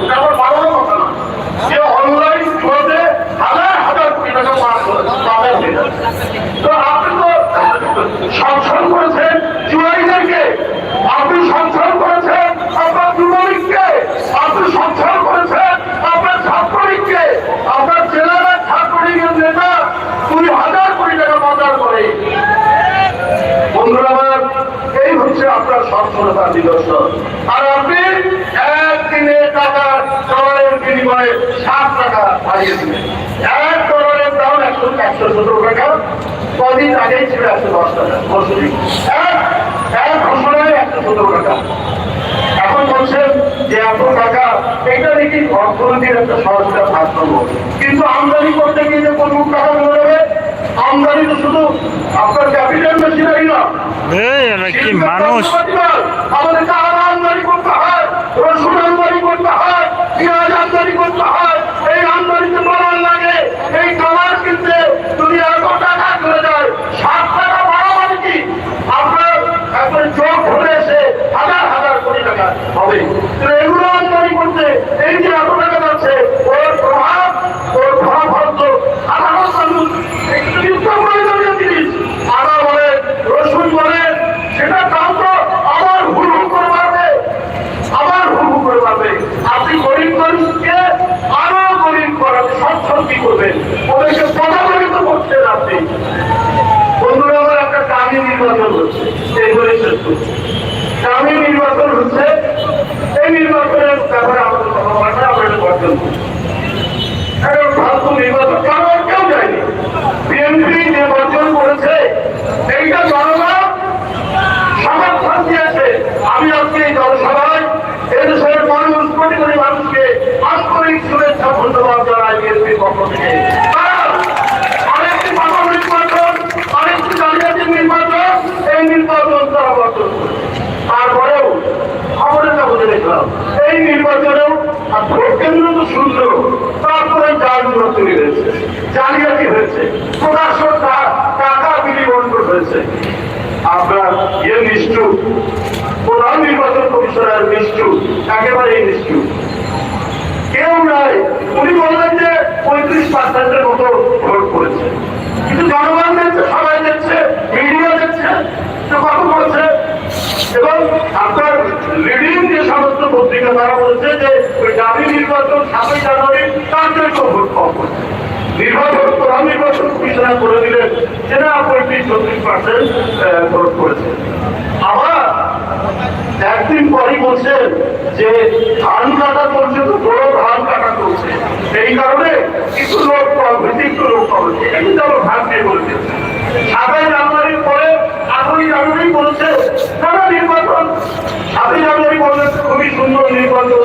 বক্তব্য এটা কথা অনলাইন জুয়াতে হাজার হাজার তো আপনি তো করেছেন জুয়ারিদেরকে আপনি সংশোধন করেছেন আপনার যুবলীগকে আপনি সংশোধন করেছেন আপনার ছাত্রলীগকে আপনার জেলার ছাত্রলীগের নেতা দুই হাজার কোটি টাকা পাচার করে বন্ধুরা আমার এই হচ্ছে নিদর্শন। আর আপনি বিনিময়ে সাত টাকা এক দাম একশো একশো সতেরো টাকা। কদিন আগেই ছিল একশো দশ টাকা এক ঘোষণায় একশো সতেরো টাকা। এখন বলছেন যে এত টাকা, এটা নাকি অর্থনীতির একটা সহজতা ভারসাম্য। কিন্তু আমদানি করতে গিয়ে যে কোন টাকা যাবে তো শুধু আপনার ক্যাপিটাল মেশিনারি না কি মানুষ? আমাদের আমদানি করতে হয় রসুন আমদানি করতে হয় পেঁয়াজ আমদানি করতে হয় এই আমদানিতে ডলার লাগে এই ডলার কিনতে যদি এত টাকা চলে যায় সাত টাকা বাড়া মানে কি আপনার একবার চোখ ভরে এসে হাজার হাজার কোটি টাকা হবে তো এগুলো আমদানি করতে এই যে এত টাকা যাচ্ছে ওর প্রভাব ওর প্রভাব হয়তো সাধারণ মানুষ একটু নিত্য প্রয়োজনীয় জিনিস আদা বলেন রসুন বলেন সেটা দাম তো আবার হুড় হুড় করে বাড়বে আবার হুড় হুড় করে বাড়বে আপনি গরিব মানুষকে আরও গরিব করাতে সচ্ছল কি করবেন ওদেরকে পদাবলিত করছেন আপনি বন্ধুরা আমার একটা দামি নির্বাচন হচ্ছে এই বলে শেষ করছি দামি নির্বাচন হচ্ছে এই নির্বাচনের ব্যাপারে আমাদের কথা বলা হয়, আমরা এটা বর্জন করছি এখন ফালতু নির্বাচন কারণ কেউ যায়নি বিএনপি যে বর্জন করেছে এইটা জনগণ সমর্থন দিয়েছে আমি আজকে এই জনসভায় এদেশের মানুষ কোটি কোটি মানুষকে আন্তরিক শুভেচ্ছা ধন্যবাদ জানাই বিএনপির পক্ষ থেকে কারণ অনেকটি মানব নির্বাচন অনেকটি জালিয়াতি নির্বাচন এই নির্বাচন তারা বর্জন করেছে তারপরেও খবরের কাগজে দেখলাম এই নির্বাচনেও আপনার ইয়ে নিষ্ঠুর, প্রধান নির্বাচন কমিশনার নিষ্ঠুর, একেবারেই নিষ্ঠু কেউ নাই, উনি বললেন যে পঁয়ত্রিশ পার্সেন্টের মতো ভোট করেছে কিন্তু জনগণ দেখছে সবাই দেখছে মিডিয়া দেখছে তো কত বলছে এবং আপনার লিডিং যে সমস্ত পত্রিকা তারা বলছে যে নির্বাচন জানুয়ারি তার নির্বাচন নির্বাচন করে দিলেন করেছে। আবার একদিন পরই বলছেন যে ধান কাটা চলছে তো বড় ধান কাটা চলছে। এই কারণে কিছু লোক ভিত্তিক লোক পাবে কিন্তু ভাগ দিয়ে বলছে। সাতাই জানুয়ারির পরে আঠেরোই জানুয়ারি বলছে নানা নির্বাচন সাতই জানুয়ারি বললেন খুবই সুন্দর নির্বাচন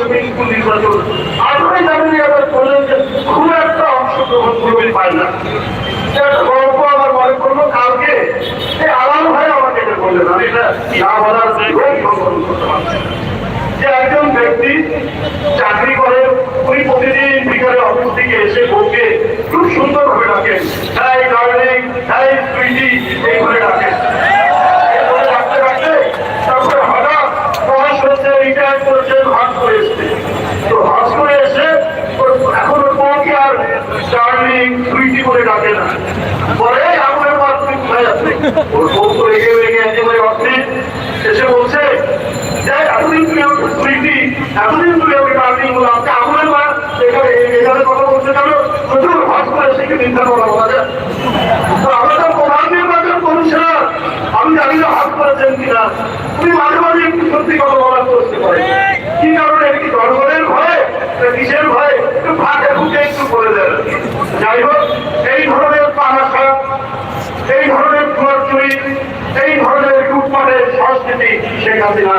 যে একজন ব্যক্তি চাকরি করে, উনি প্রতিদিন বিকালে অফিস থেকে এসে বউকে খুব সুন্দর ভাবে ডাকেন। হ্যাঁ ডার্লিং সুইটি এই করে ডাকেন এই করে ডাকতে ডাকতে তারপরে হঠাৎ বয়স হচ্ছে রিটায়ার করেছে ভাগ করে এসছে তো ভাগ করে এসে ওর- এখন ওর বউকে আর ডার্লিং সুইটি করে ডাকে না পরে আমার মার তুমি কোথায় যাচ্ছে ওর বউ তো রেগে রেগে একেবারে অস্থির। এসে বলছে যে এতদিন করে করা যায় তো উনি মাঝে মাঝে একটু সত্যি কথা বলার চেষ্টা করেন কি কারণে কি জনগণের ভয়ে না কিসের ভয়ে একটু ফাঁকে ফুটে একটু বলে দেন যাই হোক এই ধরনের পাহাড়া এই ধরনের চুরি এই ধরনের লুটপাটের সংস্কৃতি শেখ হাসিনা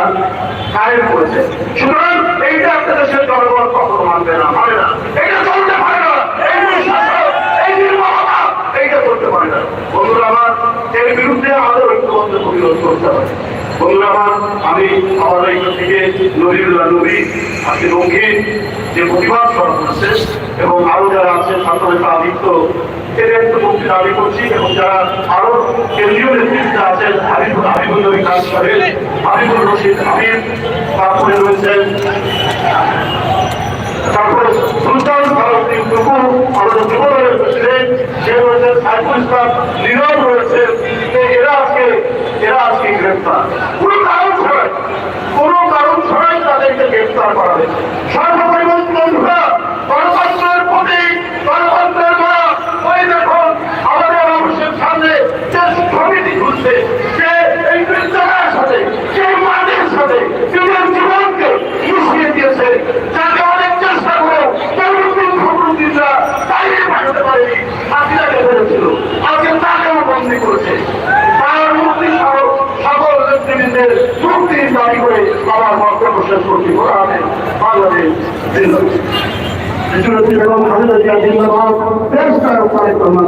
কায়েম করেছে। সুতরাং এইটা আপনাদের জনগণ কখনো মানবে না মানে না। এটা চলতে পারে না এই দুঃশাসন এই নির্মমতা এইটা করতে পারে না বন্ধুরা আমার এর বিরুদ্ধে আমাদের ঐক্যবদ্ধ প্রতিরোধ করতে হবে বন্ধুরা আমার আমি আমাদের এই থেকে নদীরুল্লাহ নবী আজকে রঙ্গিন যে প্রতিবাদ করা হচ্ছে এবং আরও যারা আছেন ছাত্রনেতা আদিত্য এদের একটু মুক্তি দাবি করছি এবং যারা আরও কেন্দ্রীয় নেতৃত্বে আছেন হাবিবুল হাবিবুল নবী কাজ হাবিবুল রশিদ হাবিব, তারপরে রয়েছেন এরা আজকে এরা আজকে গ্রেপ্তার। কোনো কারণ ছাড়াই তাদেরকে গ্রেফতার করা হয়েছে। সর্বোপরি বন্ধুরা করছি কোরআনে বাংলাদেশ জিন্দাবাদ। বেগম খালেদা জিয়া জিন্দাবাদ দেশ নায়ক তারেক রহমান